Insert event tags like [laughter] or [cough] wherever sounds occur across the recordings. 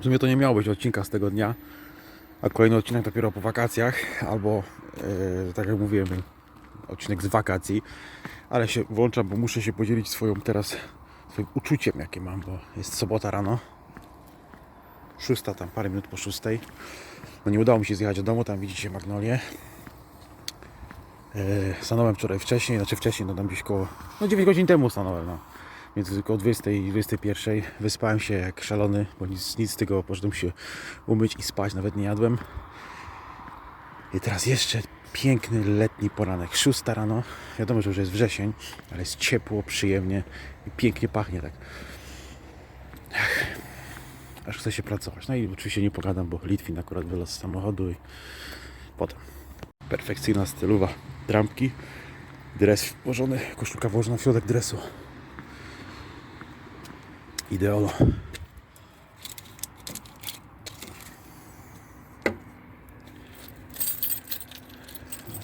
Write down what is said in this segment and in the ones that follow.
W sumie to nie miało być odcinka z tego dnia, a kolejny odcinek dopiero po wakacjach, albo e, tak jak mówiłem, odcinek z wakacji, ale się włączam, bo muszę się podzielić swoją teraz, swoim uczuciem, jakie mam, bo jest sobota rano, szósta, tam parę minut po szóstej. No nie udało mi się zjechać do domu, tam widzicie Magnolię. E, stanąłem wczoraj wcześniej, znaczy wcześniej, no tam gdzieś koło, no 9 godzin temu stanąłem, no. Między około 20 i 21 wyspałem się jak szalony, bo nic, nic z tego, poszedłem się umyć i spać, nawet nie jadłem. I teraz jeszcze piękny letni poranek, 6 rano. Wiadomo, że już jest wrzesień, ale jest ciepło, przyjemnie i pięknie pachnie tak. Ech, aż chce się pracować. No i oczywiście nie pogadam, bo Litwin akurat wylazł z samochodu i potem. Perfekcyjna stylowa trampki. Dres włożony, koszulka włożona w środek dresu. Ideolo.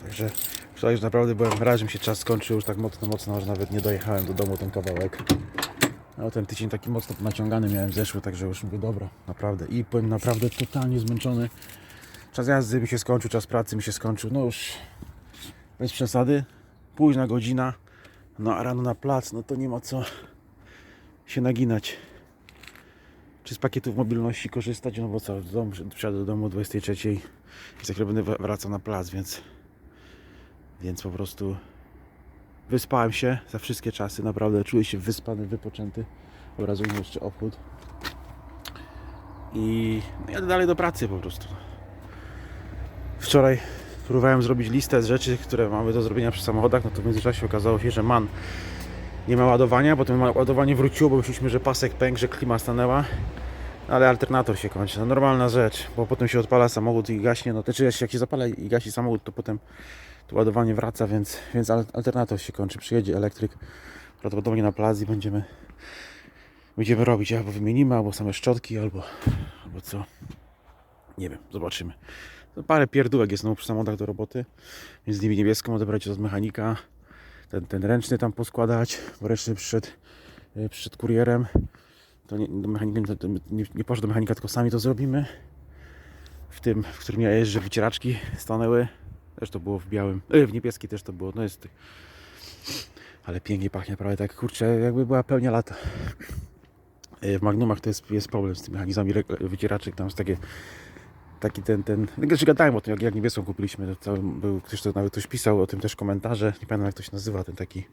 Także wczoraj już naprawdę byłem raz, że mi się czas skończył już tak mocno, mocno, że nawet nie dojechałem do domu ten kawałek. No ten tydzień taki mocno naciągany miałem zeszły, także już mówię dobra, naprawdę. I byłem naprawdę totalnie zmęczony. Czas jazdy mi się skończył, czas pracy mi się skończył. No już bez przesady. Późna godzina. No a rano na plac, no to nie ma co się naginać. Czy z pakietów mobilności korzystać, no bo co, do domu, przyjadę do domu o 23 i za chwilę będę wracał na plac, więc więc po prostu wyspałem się za wszystkie czasy, naprawdę czuję się wyspany, wypoczęty. Obrazuje jeszcze obchód. I no, jadę dalej do pracy po prostu. Wczoraj próbowałem zrobić listę z rzeczy, które mamy do zrobienia przy samochodach, no to w międzyczasie okazało się, że MAN nie ma ładowania, potem ładowanie wróciło, bo myśleliśmy, że pasek pękł, że klima stanęła, ale alternator się kończy. No normalna rzecz, bo potem się odpala samochód i gaśnie, no to czy jak się zapala i gasi samochód, to potem to ładowanie wraca, więc, więc al- alternator się kończy. Przyjedzie elektryk prawdopodobnie na plac i będziemy będziemy robić, albo wymienimy, albo same szczotki, albo, albo co. Nie wiem, zobaczymy. To parę pierdółek jest no, przy samochodach do roboty, więc z nimi niebieską odebrać od mechanika, ten, ten ręczny tam poskładać, bo ręczny przyszedł, e, przyszedł kurierem, to nie, do mechanika, nie, nie poszedł do mechanika, tylko sami to zrobimy. W tym, w którym ja jeżdżę, wycieraczki stanęły, też to było w białym, e, w niebieski też to było, no jest, ale pięknie pachnie, prawie tak, kurczę, jakby była pełnia lata. E, W Magnumach to jest, jest problem z tymi mechanizmami wycieraczek, tam jest takie taki ten, ten, znaczy gadałem o tym, jak, jak niebieską kupiliśmy, to, był ktoś, to nawet ktoś pisał o tym też komentarze, nie pamiętam jak to się nazywa, ten taki,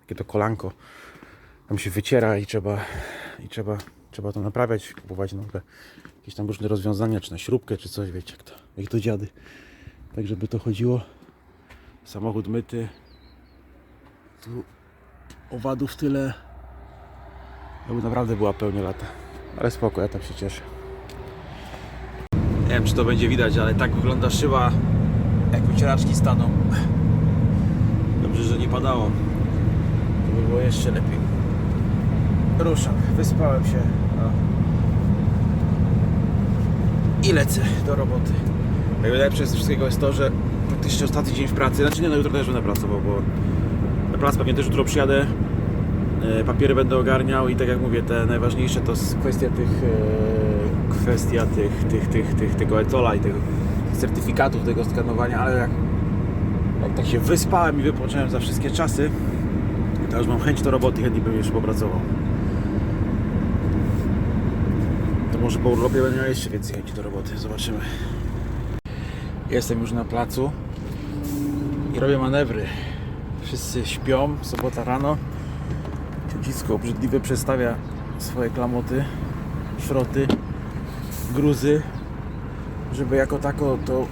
takie to kolanko, tam się wyciera i trzeba, i trzeba, trzeba to naprawiać, kupować nowe, jakieś tam różne rozwiązania, czy na śrubkę, czy coś, wiecie, jak to, jak to dziady, tak żeby to chodziło, samochód myty, tu owadów tyle, jakby naprawdę była pełnia lata, ale spoko, ja tam się cieszę. Nie wiem czy to będzie widać, ale tak wygląda szyba jak wycieraczki staną. Dobrze, że nie padało. To by było jeszcze lepiej. Ruszam, wyspałem się. I lecę do roboty. Najlepsze z wszystkiego jest to, że praktycznie ostatni dzień w pracy, znaczy nie, no jutro też będę pracował, bo na plac pewnie też jutro przyjadę. E, Papiery będę ogarniał i tak jak mówię, te najważniejsze to kwestia tych e, kwestia tych, tych, tych, tych tego etola i tego certyfikatów, tego skanowania, ale jak, jak tak się wyspałem i wypocząłem za wszystkie czasy, to już mam chęć do roboty, chętnie bym jeszcze popracował. To może po urlopie będę miał jeszcze więcej chęci do roboty, zobaczymy. Jestem już na placu i robię manewry. Wszyscy śpią, sobota rano. Dziecko obrzydliwe przestawia swoje klamoty, szroty, gruzy, żeby jako tako to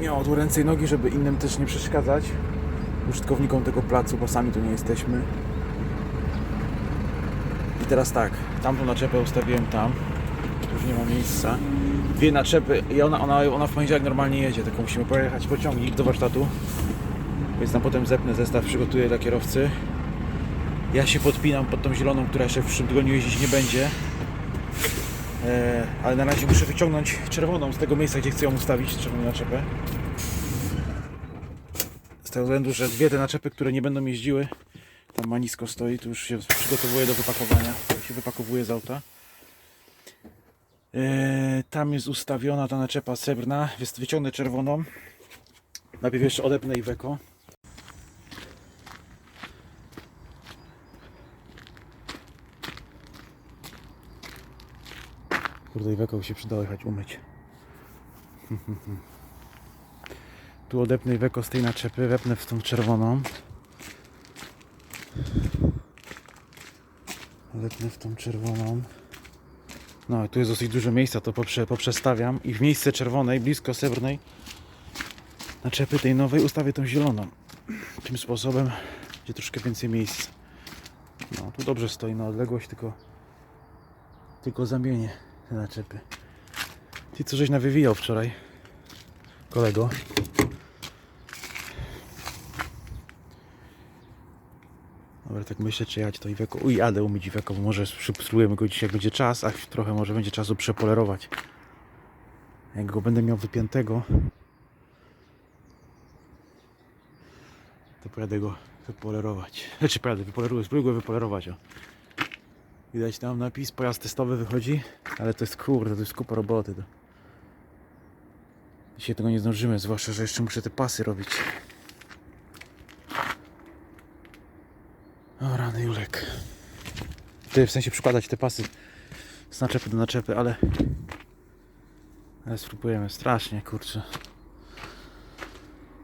miało tu ręce i nogi, żeby innym też nie przeszkadzać, użytkownikom tego placu, bo sami tu nie jesteśmy. I teraz tak, tamtą naczepę ustawiłem tam, już nie ma miejsca. Dwie naczepy i ona, ona, ona w poniedziałek normalnie jedzie, tylko musimy pojechać pociągnik do warsztatu, więc tam potem zepnę zestaw, przygotuję dla kierowcy. Ja się podpinam pod tą zieloną, która jeszcze w przyszłym tygodniu jeździć nie będzie. E, ale na razie muszę wyciągnąć czerwoną z tego miejsca, gdzie chcę ją ustawić, czerwoną naczepę. Z tego względu, że dwie te naczepy, które nie będą jeździły, tam ma nisko stoi, to już się przygotowuję do wypakowania. Się wypakowuje z auta. Eee, tam jest ustawiona ta naczepa srebrna. Jest wyciągnę czerwoną. Najpierw jeszcze odepnę Iveco. Kurde, Iveco by się przydało jechać umyć. [laughs] Tu odepnę Iveco z tej naczepy, wepnę w tą czerwoną. Odepnę w tą czerwoną. No i tu jest dosyć dużo miejsca, to poprze, poprzestawiam i w miejsce czerwonej, blisko srebrnej naczepy tej nowej ustawię tą zieloną. Tym sposobem będzie troszkę więcej miejsca. No tu dobrze stoi na odległość, tylko tylko zamienię naczepy. Ty co żeś nawywijał wczoraj, kolego. Dobra, tak myślę, czy jechać to Iveco. Uj, jadę umyć Iveco, bo może spró- spróbujemy go dzisiaj, jak będzie czas, a trochę może będzie czasu przepolerować. Jak go będę miał wypiętego, to pojadę go wypolerować. [laughs] Znaczy pojadę, wypoleruję, spróbuję go wypolerować, o. Widać tam napis, pojazd testowy wychodzi, ale to jest kurde, to jest kupa roboty. To. Dzisiaj tego nie zdążymy, zwłaszcza, że jeszcze muszę te pasy robić. O rany Julek. Ty w sensie przykładać te pasy z naczepy do naczepy, ale ale spróbujemy. Strasznie, kurczę.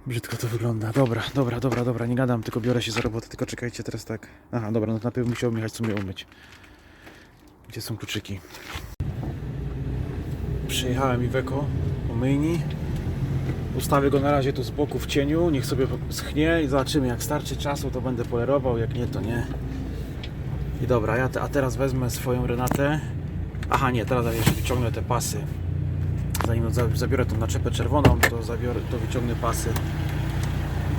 Brzydko to wygląda. Dobra, dobra, dobra, dobra. Nie gadam, tylko biorę się za robotę. Tylko czekajcie teraz tak. Aha, dobra, no to najpierw musiałbym jechać sobie umyć. Gdzie są kluczyki? Przyjechałem Iveco po myjni. Ustawię go na razie tu z boku w cieniu, niech sobie schnie i zobaczymy jak starczy czasu to będę polerował, jak nie to nie. I dobra, ja te, a teraz wezmę swoją Renatę. Aha nie, teraz jeszcze wyciągnę te pasy. Zanim za- zabiorę tą naczepę czerwoną, to, zabiorę, to wyciągnę pasy.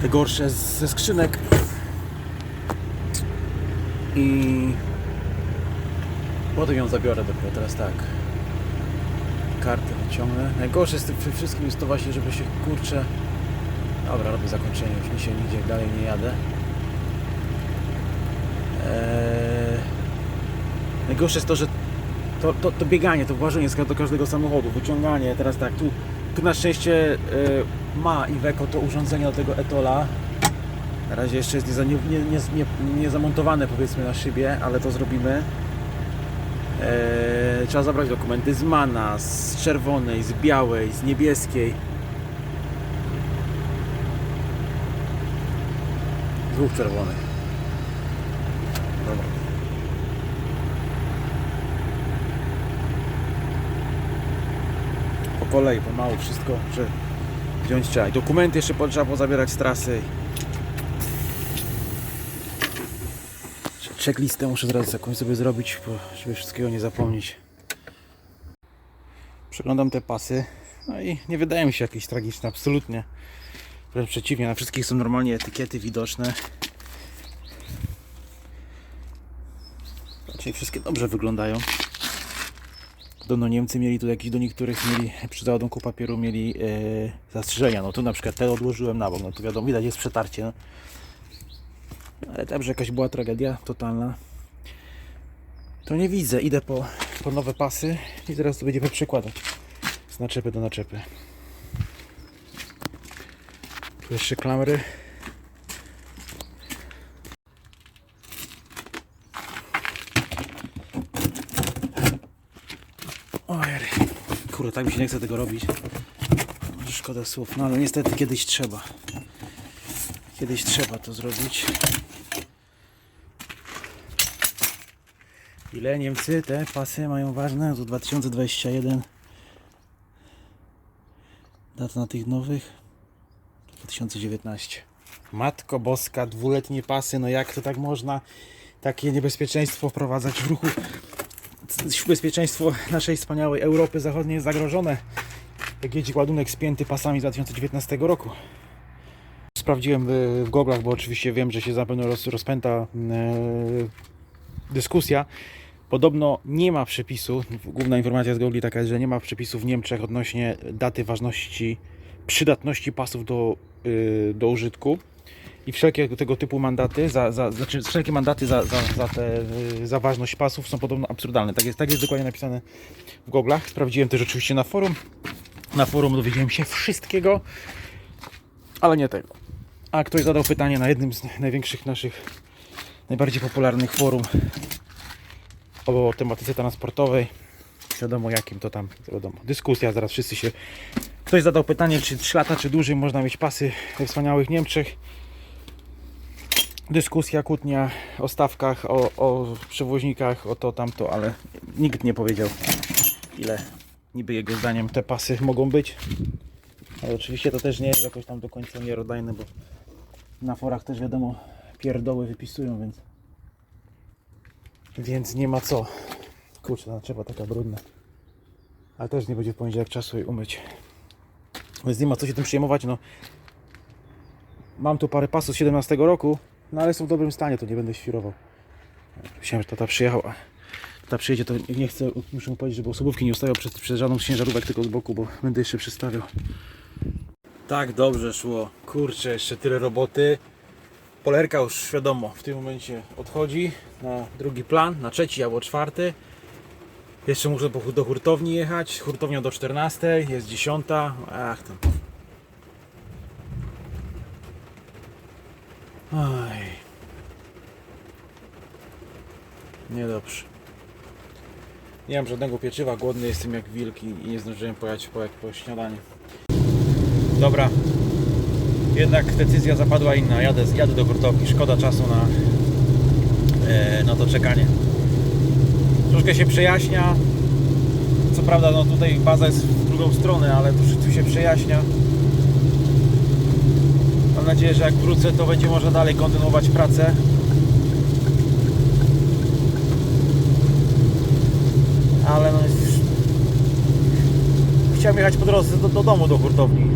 Te gorsze ze skrzynek. I potem ją zabiorę dopiero teraz tak Najgorsze z tym wszy- wszystkim jest to właśnie, żeby się kurczę. Dobra, robię zakończenie, już się nigdzie dalej nie jadę. Eee... Najgorsze jest to, że to, to, to bieganie, to włażenie do każdego samochodu, wyciąganie, teraz tak, tu, tu na szczęście e, ma Iveco to urządzenie do tego Etola. Na razie jeszcze jest nie, za- nie, nie, nie, nie, powiedzmy na szybie, ale to zrobimy. Eee, trzeba zabrać dokumenty z mana, z czerwonej, z białej, z niebieskiej. Dwóch czerwonych. Dobra. Po kolei, pomału wszystko, że wziąć trzeba. I dokumenty jeszcze trzeba pozabierać z trasy. Checklistę muszę zaraz jakąś sobie zrobić, żeby wszystkiego nie zapomnieć. Przeglądam te pasy, no i nie wydaje mi się jakieś tragiczne, absolutnie. Wręcz przeciwnie, na wszystkich są normalnie etykiety widoczne. Raczej wszystkie dobrze wyglądają. Podobno Niemcy mieli tu jakieś do niektórych mieli przy załadunku papieru mieli e, zastrzeżenia. No tu na przykład te odłożyłem na bok, no tu wiadomo, widać jest przetarcie. No. Ale tam, że jakaś była tragedia totalna. To nie widzę. Idę po, po nowe pasy i teraz to będziemy przekładać z naczepy do naczepy. Tu jeszcze klamry. Kurde, tak mi się nie chce tego robić. Szkoda słów, no ale niestety kiedyś trzeba. Kiedyś trzeba to zrobić. Ile Niemcy te pasy mają ważne? To 2021. Data na tych nowych 2019. Matko Boska, dwuletnie pasy, no jak to tak można takie niebezpieczeństwo wprowadzać w ruchu? Bezpieczeństwo naszej wspaniałej Europy Zachodniej jest zagrożone. Jak jedzie ładunek spięty pasami z 2019 roku. Sprawdziłem w, goglach, bo oczywiście wiem, że się zapewne roz, rozpęta e, dyskusja. Podobno nie ma przepisu, główna informacja z Gogli taka jest, że nie ma przepisu w Niemczech odnośnie daty ważności, przydatności pasów do, y, do użytku. i wszelkie tego typu mandaty, za, za, znaczy wszelkie mandaty za, za, za, te, y, za ważność pasów są podobno absurdalne. Tak jest, tak jest dokładnie napisane w goglach. Sprawdziłem też oczywiście na forum. Na forum dowiedziałem się wszystkiego, ale nie tego. A ktoś zadał pytanie na jednym z największych naszych, najbardziej popularnych forum o tematyce transportowej. Wiadomo jakim to tam, wiadomo, dyskusja, zaraz wszyscy się... Ktoś zadał pytanie, czy 3 lata, czy dłużej można mieć pasy we wspaniałych Niemczech. Dyskusja, kłótnia o stawkach, o, o przewoźnikach, o to, tamto, ale nikt nie powiedział, ile niby jego zdaniem te pasy mogą być. Ale oczywiście to też nie jest jakoś tam do końca miarodajne, bo na forach też wiadomo pierdoły wypisują, więc więc nie ma co. Kurczę, ta trzeba taka brudna. Ale też nie będzie w poniedziałek czasu jej umyć. Więc nie ma co się tym przejmować. No. Mam tu parę pasów z 17 roku, no ale są w dobrym stanie, to nie będę świrował. Myślałem, że tata przyjechał, a tata przyjedzie, to nie chcę, muszę mu powiedzieć, żeby osobówki nie ustawiał przed, przed żadną ciężarówek, tylko z boku, bo będę jeszcze przystawiał. Tak dobrze szło. Kurczę, jeszcze tyle roboty. Polerka już wiadomo, w tym momencie odchodzi na drugi plan, na trzeci albo czwarty. Jeszcze muszę do hurtowni jechać. Hurtownia do 14, jest 10. Ach tam. Aj. Niedobrze. Nie mam żadnego pieczywa, głodny jestem jak wilki i nie zdążyłem pojechać po, po śniadanie. Dobra, jednak decyzja zapadła inna. Jadę, jadę do hurtowni. Szkoda czasu na, e, na to czekanie. Troszkę się przejaśnia. Co prawda, no tutaj baza jest w drugą stronę, ale tu, się przejaśnia. Mam nadzieję, że jak wrócę, to będzie można dalej kontynuować pracę. Ale no. Chciałem jechać po drodze do, do domu, do hurtowni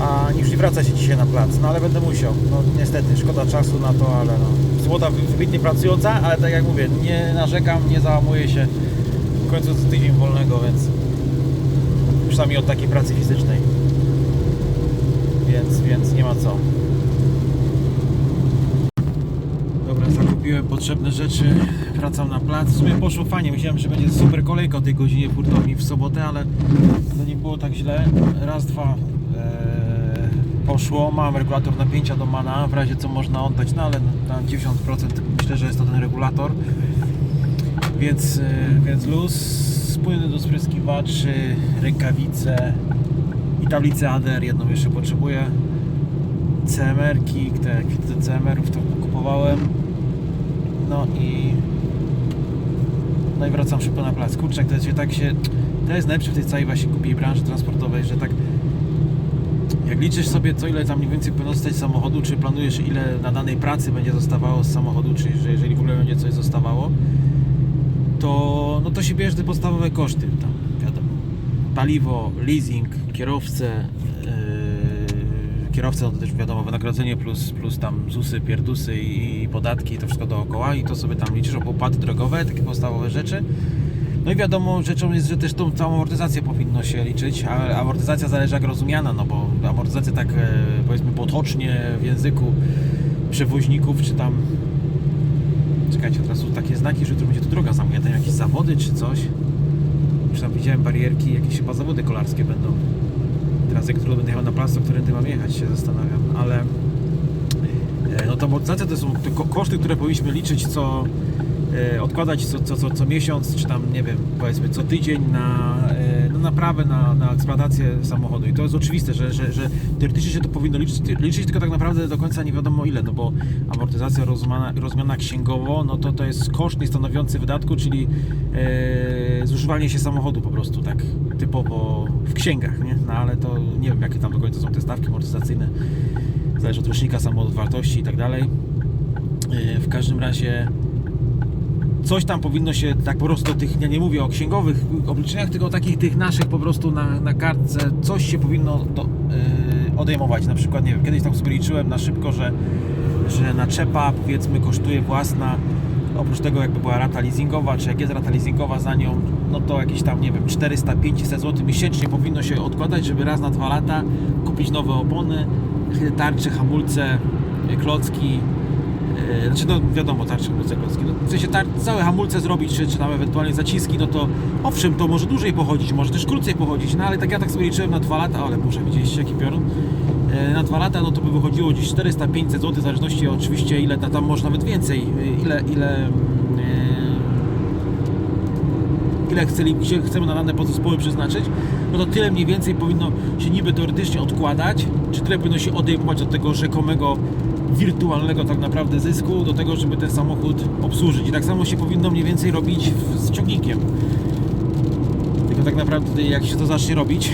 a niż nie wracać się dzisiaj na plac. No ale będę musiał. No niestety, szkoda czasu na to, ale no. Złota wy- wybitnie pracująca, ale tak jak mówię, nie narzekam, nie załamuję się. W końcu to tydzień wolnego, więc przynajmniej od takiej pracy fizycznej. Więc, więc nie ma co. Dobra, zakupiłem potrzebne rzeczy, wracam na plac. W sumie poszło fajnie, myślałem, że będzie super kolejka o tej godzinie w hurtowni w sobotę, ale to nie było tak źle. Raz, dwa e, poszło, mam regulator napięcia do mana, w razie co można oddać, no ale na 90% myślę, że jest to ten regulator. Więc, e, więc luz, spłyny do spryskiwaczy, rękawice i tablicę ADR jedną jeszcze potrzebuję. CMR-ki, te kwity CMR-ów to kupowałem. No i no i wracam szybko na plac. Kurczak, to jest, tak się to jest najlepsze w tej całej właśnie głupiej branży transportowej, że tak jak liczysz sobie co ile tam mniej więcej powinno zostać samochodu, czy planujesz ile na danej pracy będzie zostawało z samochodu, czy że jeżeli w ogóle będzie coś zostawało, to no to się bierze te podstawowe koszty tam, wiadomo. Paliwo, leasing, kierowcę, yy, no to też wiadomo wynagrodzenie plus, plus tam ZUSy, pierdusy i, i podatki to wszystko dookoła i to sobie tam liczysz opłaty drogowe, takie podstawowe rzeczy. No i wiadomo, rzeczą jest, że też tą całą amortyzację powinno się liczyć, a amortyzacja zależy jak rozumiana, no bo amortyzacja tak e, powiedzmy potocznie w języku przewoźników, czy tam czekajcie, teraz są takie znaki, że jutro będzie tu droga zamknięta, jakieś zawody czy coś. Już tam widziałem barierki, jakieś chyba zawody kolarskie będą. Teraz jak jutro będę jechał na plac, to którędy mam jechać się zastanawiam, ale e, no to amortyzacja to są te ko- koszty, które powinniśmy liczyć co odkładać co, co, co, co miesiąc, czy tam nie wiem, powiedzmy co tydzień na, e, na naprawę, na, na eksploatację samochodu. I to jest oczywiste, że, że, że teoretycznie się to powinno liczyć, liczyć, tylko tak naprawdę do końca nie wiadomo ile, no bo amortyzacja rozumiana, rozumiana księgowo, no to to jest koszt niestanowiący wydatku, czyli e, zużywanie się samochodu po prostu tak typowo w księgach, nie? No ale to nie wiem jakie tam do końca są te stawki amortyzacyjne, zależy od rocznika samochodu, od wartości i tak dalej. E, w każdym razie coś tam powinno się tak po prostu tych, ja nie mówię o księgowych obliczeniach, tylko o takich tych naszych po prostu na, na kartce, coś się powinno do, yy, odejmować. Na przykład, nie wiem, kiedyś tam sobie liczyłem na szybko, że, że naczepa powiedzmy kosztuje własna, oprócz tego jakby była rata leasingowa, czy jak jest rata leasingowa za nią, no to jakieś tam, nie wiem, 400-500 zł miesięcznie powinno się odkładać, żeby raz na dwa lata kupić nowe opony, tarcze, hamulce, klocki, znaczy no wiadomo, tarcze, hamulce, klocki. No, w sensie tar- całe hamulce zrobić, czy, czy tam ewentualnie zaciski, no to owszem, to może dłużej pochodzić, może też krócej pochodzić, no ale tak ja tak sobie liczyłem na dwa lata, ale muszę widzieliście jaki piorun. E, Na dwa lata no to by wychodziło gdzieś 400-500 zł, w zależności oczywiście ile na tam może nawet więcej, e, ile, ile e, ile chceli, chcemy na dane podzespoły przeznaczyć, no to tyle mniej więcej powinno się niby teoretycznie odkładać, czy tyle powinno się odejmować od tego rzekomego wirtualnego tak naprawdę zysku do tego, żeby ten samochód obsłużyć. I tak samo się powinno mniej więcej robić z ciągnikiem. Tylko tak naprawdę jak się to zacznie robić,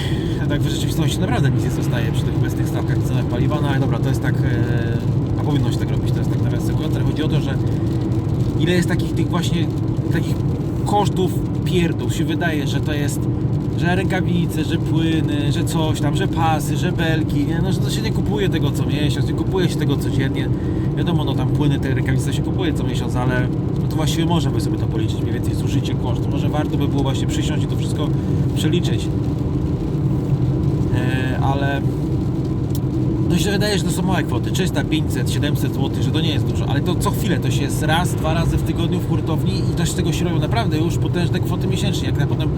tak w rzeczywistości naprawdę nic nie zostaje przy tych obecnych stawkach cenach paliwa, no ale dobra, to jest tak, e, a powinno się tak robić, to jest tak nawiasem mówiąc, ale chodzi o to, że ile jest takich tych właśnie takich kosztów pierdół się wydaje, że to jest że rękawice, że płyny, że coś tam, że pasy, że belki, nie? No, że to się nie kupuje tego co miesiąc, nie kupuje się tego codziennie. Wiadomo, no tam płyny, te rękawice się kupuje co miesiąc, ale no to właściwie można by sobie to policzyć mniej więcej zużycie kosztu. Może warto by było właśnie przysiąść i to wszystko przeliczyć. E, ale no się wydaje, że to są małe kwoty, 300, 500, 700 zł, że to nie jest dużo, ale to co chwilę, to się jest raz, dwa razy w tygodniu w hurtowni i też z tego się robią naprawdę już potężne kwoty miesięcznie, jak ja potem,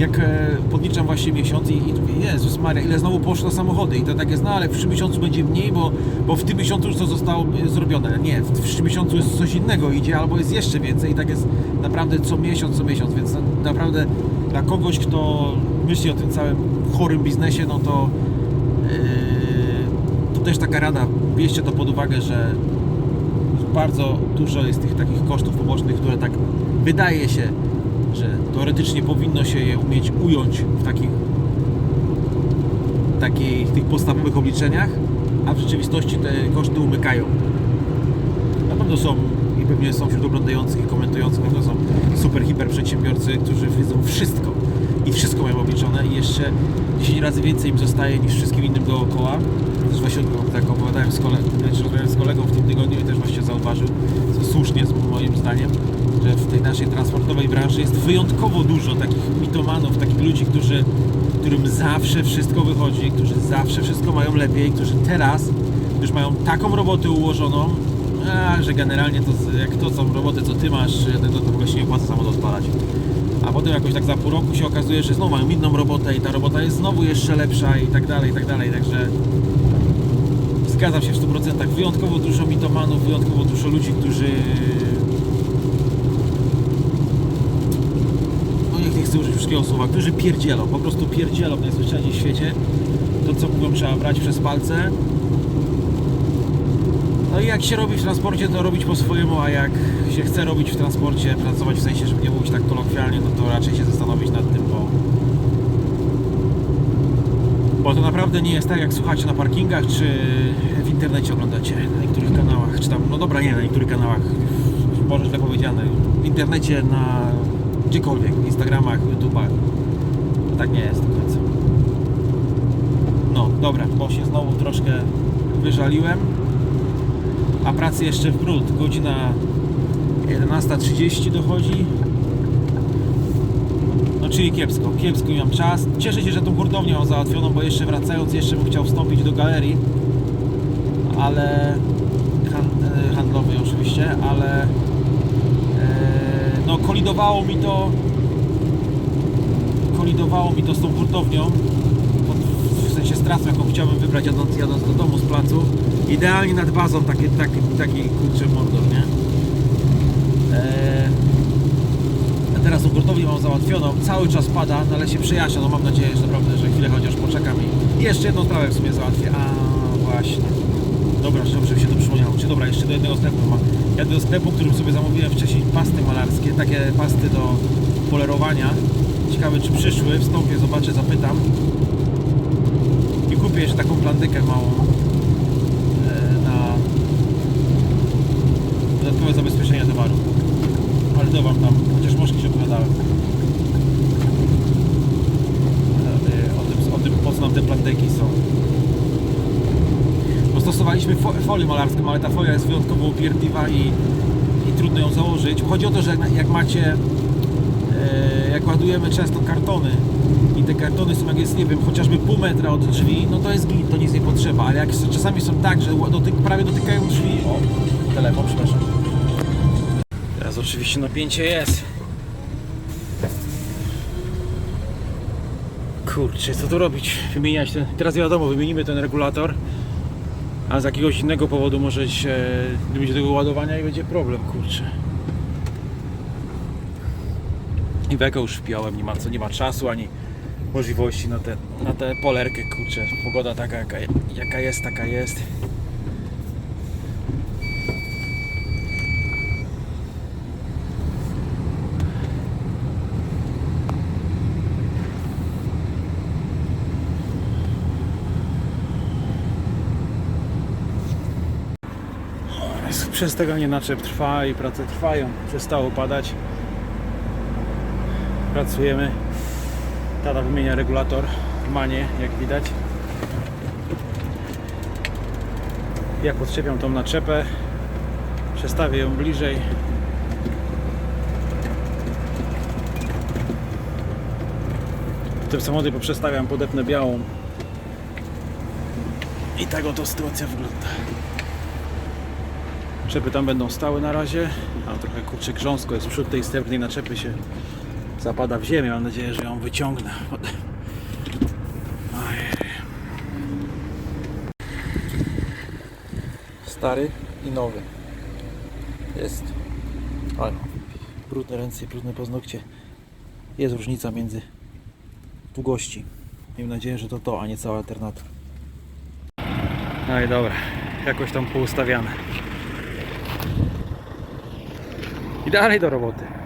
jak e, podliczam właśnie miesiąc i, i Jezus Maria, ile znowu poszło na samochody? I to tak jest, no ale w przyszłym miesiącu będzie mniej, bo, bo w tym miesiącu już to zostało e, zrobione, nie, w, przyszłym miesiącu jest coś innego idzie, albo jest jeszcze więcej. I tak jest naprawdę co miesiąc, co miesiąc, więc na- naprawdę dla kogoś, kto myśli o tym całym chorym biznesie, no to Yy, to też taka rada, bierzcie to pod uwagę, że bardzo dużo jest tych takich kosztów pobocznych, które tak wydaje się, że teoretycznie powinno się je umieć ująć w takich, takich tych podstawowych obliczeniach, a w rzeczywistości te koszty umykają. Na pewno są i pewnie są wśród oglądających i komentujących, pewno są super, hiper przedsiębiorcy, którzy wiedzą wszystko i wszystko mają obliczone i jeszcze 10 razy więcej im zostaje niż wszystkim innym dookoła. Też właśnie tak opowiadałem z, kole- czy rozmawiałem z kolegą w tym tygodniu i też właśnie zauważył, co słusznie moim zdaniem, że w tej naszej transportowej branży jest wyjątkowo dużo takich mitomanów, takich ludzi, którzy, którym zawsze wszystko wychodzi, którzy zawsze wszystko mają lepiej, którzy teraz już mają taką robotę ułożoną, a, że generalnie to jak to są roboty, co ty masz, to, to w ogóle się nie opłaca samo odpalać. A potem jakoś tak za pół roku się okazuje, że znowu mają inną robotę i ta robota jest znowu jeszcze lepsza i tak dalej, i tak dalej. Także zgadzam się w 100%. Wyjątkowo dużo mitomanów, wyjątkowo dużo ludzi, którzy no nie chcę użyć wszystkiego słowa, którzy pierdzielą, po prostu pierdzielą najzwyczajniej w świecie. To co mówią trzeba brać przez palce. No i jak się robi w transporcie, to robić po swojemu, a jak się chce robić w transporcie, pracować w sensie, żeby nie mówić tak kolokwialnie, no to raczej się zastanowić nad tym, bo bo to naprawdę nie jest tak, jak słuchacie na parkingach, czy w internecie oglądacie na niektórych kanałach, czy tam, no dobra, nie, na niektórych kanałach, może źle powiedziane, w internecie, na gdziekolwiek, w Instagramach, YouTubach. Tak nie jest do. No, dobra, bo się znowu troszkę wyżaliłem, a pracy jeszcze w brud. Godzina 11.30 dochodzi. Czyli kiepsko, kiepsko mam czas. Cieszę się, że tą hurtownię mam załatwioną, bo jeszcze wracając, jeszcze bym chciał wstąpić do galerii, ale e, handlowej oczywiście, ale e, no kolidowało mi to kolidowało mi to z tą hurtownią w sensie z trasą, jaką chciałbym wybrać jadąc, jadąc do domu z placu idealnie nad bazą takie, taki, taki kurczę mordor, nie? Teraz hurtownię mam załatwioną, cały czas pada, no ale się przyjaśnia, no mam nadzieję, że naprawdę, że chwilę chociaż poczekam i jeszcze jedną sprawę w sumie załatwię, a właśnie. Dobra, żeby się to przypomniało, czy dobra, jeszcze do jednego sklepu. Mam, jadę do sklepu, którym sobie zamówiłem wcześniej pasty malarskie, takie pasty do polerowania, ciekawe czy przyszły, wstąpię, zobaczę, zapytam. I kupię jeszcze taką plandykę małą e, na dodatkowe zabezpieczenie towaru. Wam tam, chociaż możki się opowiadałem. O tym, o tym, po co nam te plandyki są. Bo stosowaliśmy fo folię malarską, ale ta folia jest wyjątkowo upierdliwa i, i trudno ją założyć. Chodzi o to, że jak, jak macie, e, jak ładujemy często kartony i te kartony są, jak jest, nie wiem, chociażby pół metra od drzwi, no to jest git, to nic nie potrzeba, ale jak czasami są tak, że dotyk, prawie dotykają drzwi, o, telefon, przepraszam. Oczywiście napięcie jest. Kurczę, co tu robić? Wymieniać ten. Teraz wiadomo, wymienimy ten regulator, a z jakiegoś innego powodu może się nie będzie tego ładowania i będzie problem, kurczę. I weko już wpiąłem, nie ma co, nie ma czasu ani możliwości na tę na tę polerkę, kurczę. Pogoda taka jaka, jaka jest, taka jest. Przesteganie naczep trwa i prace trwają. Przestało padać. Pracujemy. Tata wymienia regulator w manie, jak widać. Ja podczepiam tą naczepę. Przestawię ją bliżej. Te samochody poprzestawiam, podepnę białą. I tak oto sytuacja wygląda. Czepy tam będą stały na razie. Mam trochę kurczę grząsko jest przód tej srebrnej naczepy się zapada w ziemię. Mam nadzieję, że ją wyciągnę. Stary i nowy. Jest. Ale brudne ręce i brudne paznokcie. Jest różnica między długości. Miejmy nadzieję, że to to, a nie cały alternator. No i dobra, jakoś tam poustawiane. I dalej do roboty.